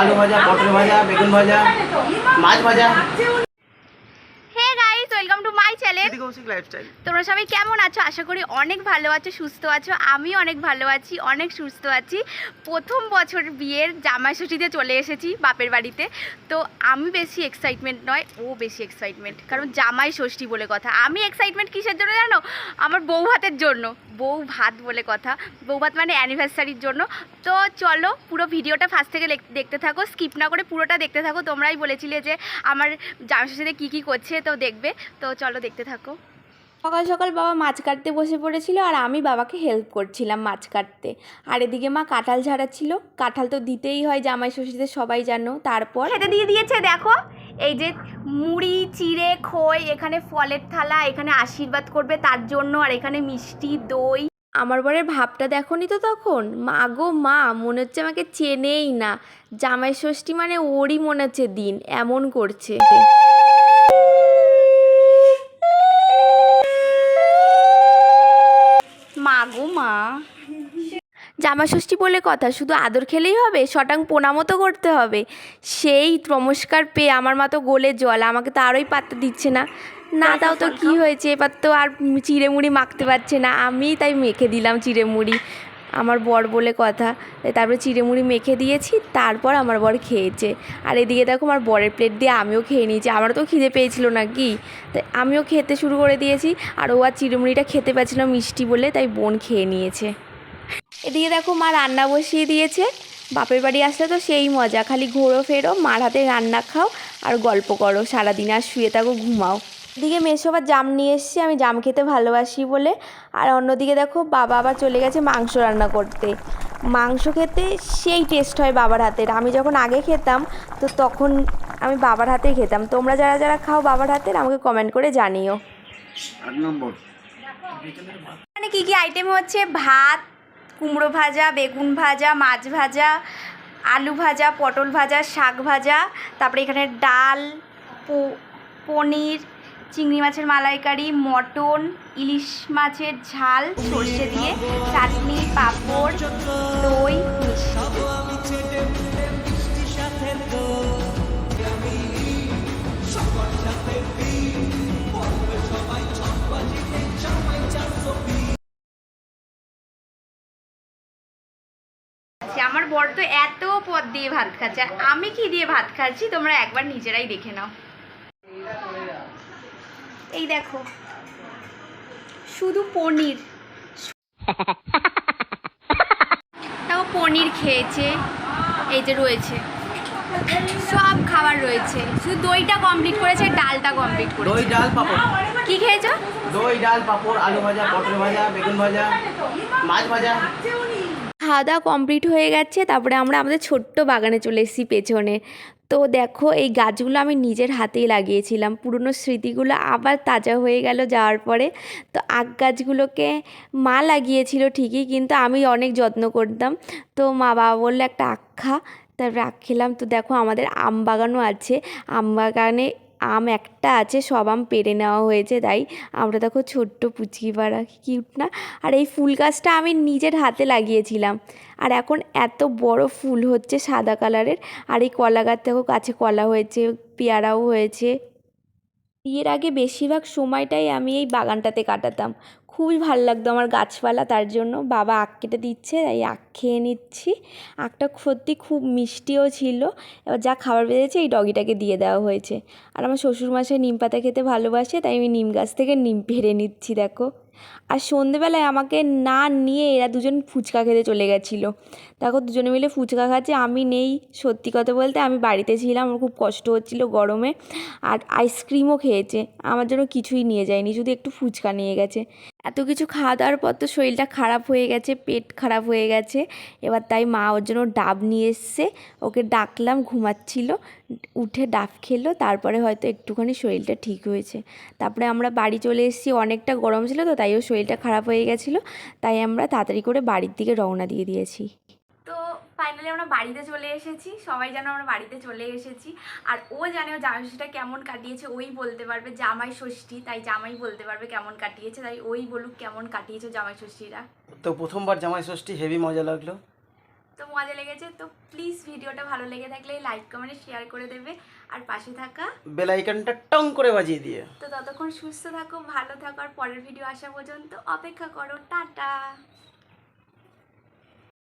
আলু ভাজা পটল ভাজা বেগুন ভাজা মাছ ভাজা। ওয়েলকাম টু মাই চ্যানেল তোমরা সবাই কেমন আছো? আশা করি অনেক ভালো আছো সুস্থ আছো। আমি অনেক ভালো আছি অনেক সুস্থ আছি। প্রথম বছর বিয়ের জামাই ষষ্ঠীতে চলে এসেছি বাপের বাড়িতে। তো আমি বেশি এক্সাইটমেন্ট নয় ও বেশি এক্সাইটমেন্ট কারণ জামাই ষষ্ঠী বলে কথা। আমি এক্সাইটমেন্ট কিসের জন্য জানো? আমার বউ ভাতের জন্য। বউ ভাত বলে কথা। বউ ভাত মানে অ্যানিভার্সারির জন্য। তো চলো পুরো ভিডিওটা ফার্স্ট থেকে দেখতে থাকো স্কিপ না করে পুরোটা দেখতে থাকো। তোমরাই বলেছিলে যে আমার জামাই ষষ্ঠীতে কী কী করছে তো দেখবে। তো চলো দেখতে থাকো। সকাল সকাল বাবা মাছ কাটতে বসে পড়েছিল আর আমি বাবাকে হেল্প করছিলাম মাছ কাটতে। আর এদিকে মা কাঁঠাল ঝাড়াচ্ছিল। কাঁঠাল তো দিতেই হয় জামাই ষষ্ঠীতে সবাই জানো। তারপর খেতে দিয়ে দিয়েছে দেখো। এই যে মুড়ি চিড়ে খই এখানে ফলের থালা এখানে আশীর্বাদ করবে তার জন্য আর এখানে মিষ্টি দই। আমার বরের ভাবটা দেখনি তো তখন? মা গো মা মনে হচ্ছে আমাকে চেনেই না। জামাই ষষ্ঠী মানে ওরই মনে হচ্ছে দিন এমন করছে। মা গো মা। জামা ষষ্ঠী বলে কথা শুধু আদর খেলেই হবে শটাং প্রণামও তো করতে হবে। সেই নমস্কার পেয়ে আমার মা তো গোলে জল আমাকে তো আরোই পাত্তা দিচ্ছে না। না তাও তো কি হয়েছে এবার তো আর চিড়ে মুড়ি মাখতে পারছে না। আমি তাই মেখে দিলাম চিড়ে মুড়ি আমার বর বলে কথা। তারপরে চিড়ে মুড়ি মেখে দিয়েছি তারপর আমার বর খেয়েছে। আর এদিকে দেখো আমার বরের প্লেট দিয়ে আমিও খেয়ে নিয়েছি। আমারও তো খিদে পেয়েছিল না কি তাই আমিও খেতে শুরু করে দিয়েছি আর ও আর চিড়ে মুড়িটা খেতে পারছিল মিষ্টি বলে তাই বোন খেয়ে নিয়েছে। এদিকে দেখো মা রান্না বসিয়ে দিয়েছে। বাপের বাড়ি আসলে তো সেই মজা। খালি ঘোরো ফেরো মার হাতে রান্না খাও আর গল্প করো। সারাদিন আর শুয়ে থাকো ঘুমাও। এদিকে মেসো আবার জাম নিয়ে এসছি আমি জাম খেতে ভালোবাসি বলে। আর অন্যদিকে দেখো বাবা আবার চলে গেছে মাংস রান্না করতে। মাংস খেতে সেই টেস্ট হয় বাবার হাতের। আমি যখন আগে খেতাম তো তখন আমি বাবার হাতেই খেতাম। তোমরা যারা যারা খাও বাবার হাতের আমাকে কমেন্ট করে জানিও। এখানে কী কী আইটেম হচ্ছে? ভাত কুমড়ো ভাজা, বেগুন ভাজা, মাছ ভাজা, আলু ভাজা, পটল ভাজা, শাক ভাজা, তারপরে এখানে ডাল পনির, চিংড়ি মাছের মালাইকারি, মটন, ইলিশ মাছের ঝাল, সর্ষে দিয়ে চাটনি, পাঁপড়, দই, মিষ্টি। বর তো এত পদ দিয়ে ভাত খাচ্ছে। আর আমি কি দিয়ে ভাত খাচ্ছি? তোমরা একবার নিজেরাই দেখে নাও। এই দেখো। শুধু পনির। তাও পনির খেয়েছে। এই যে রয়েছে। সব খাবার রয়েছে। শুধু দইটা কমপ্লিট করেছে ডালটা কমপ্লিট দই ডাল পাপড়। কি খেয়েছো? দই ডাল পাপড় আলু ভাজা পটল ভাজা বেগুন ভাজা মাছ ভাজা। খাওয়া দাওয়া কমপ্লিট হয়ে গেছে, তারপরে আমরা আমাদের ছোট্ট বাগানে চলে এসেছি পেছনে। তো দেখো, এই গাছগুলো আমি নিজের হাতেই লাগিয়েছিলাম। পুরনো স্মৃতিগুলো আবার তাজা হয়ে গেল যাওয়ার পরে। তো আগ গাছগুলোকে মা লাগিয়েছিল ঠিকই, কিন্তু আমি অনেক যত্ন করতাম। তো মা বাবা বলল, একটা আখ্যা তারপরে আখ খেলাম। তো দেখো, আমাদের আম বাগানও আছে। আম বাগানে আম একটা আছে, সব আম পেরে নেওয়া হয়েছে, তাই আমরা দেখো ছোট্ট পুচকি পাড়া কিউট না? আর এই ফুল গাছটা আমি নিজের হাতে লাগিয়েছিলাম। আর এখন এত বড় ফুল হচ্ছে সাদা কালারের আর এই কলা গাছ দেখো, গাছে কলা হয়েছে, পেয়ারাও হয়েছে। বিয়ের আগে বেশিরভাগ সময়টাই আমি এই বাগানটাতে কাটাতাম। খুবই ভালো লাগতো আমার গাছপালা, তার জন্য বাবা আখ কেটে দিচ্ছে, তাই আখ খেয়ে নিচ্ছি। আখটা সত্যি খুব মিষ্টিও ছিল। এবার যা খাবার বেড়েছে এই ডগিটাকে দিয়ে দেওয়া হয়েছে। আর আমার শ্বশুরমশাই নিম পাতা খেতে ভালোবাসে, তাই আমি নিম গাছ থেকে নিম পেড়ে নিচ্ছি, দেখো। আর সন্ধেবেলায় আমাকে না নিয়ে এরা দুজন ফুচকা খেতে চলে গেছিল। দেখো দুজনে মিলে ফুচকা খাচ্ছে, আমি নেই সত্যি কথা বলতে, আমি বাড়িতে ছিলাম, আমার খুব কষ্ট হচ্ছিল গরমে, আর আইসক্রিমও খেয়েছে, আমার জন্য কিছুই নিয়ে যায়নি, শুধু একটু ফুচকা নিয়ে গেছে। এত কিছু খাওয়া দাওয়ার পর তো শরীরটা খারাপ হয়ে গেছে, পেট খারাপ হয়ে গেছে, এবার তাই মা ওর জন্য ডাব নিয়ে এসছে, ওকে ডাকলাম, ঘুমাচ্ছিল, উঠে ডাব খেলো, তারপরে হয়তো একটুখানি শরীরটা ঠিক হয়েছে। তারপরে আমরা বাড়ি চলে এসেছি, অনেকটা গরম ছিল তো, তাই ওর শরীরটা খারাপ হয়ে গেছিল, তাই আমরা তাড়াতাড়ি করে বাড়ির দিকে রওনা দিয়ে দিয়েছি। ফাইনালি আমরা বাড়িতে চলে এসেছি। সবাই যেন আমরা বাড়িতে চলে এসেছি। আর ও জানে ও জামাই ষষ্ঠীটা কেমন কাটিয়েছে ওই বলতে পারবে জামাই ষষ্ঠী তাই জামাই বলতে পারবে কেমন কাটিয়েছে তাই ওই বলুক কেমন কাটিয়েছে জামাই ষষ্ঠীরা। তো প্রথমবার জামাই ষষ্ঠী হেভি মজা লাগল। তো তো মজা লেগেছে তো প্লিজ ভিডিওটা ভালো লেগে থাকলে লাইক কমেন্ট শেয়ার করে দেবে। আর পাশে থাকা বেল আইকনটা টং করে বাজিয়ে দিয়ে। তো ততক্ষণ সুস্থ থাকো ভালো থাকো আর পরের ভিডিও আসা পর্যন্ত অপেক্ষা করো টাটা।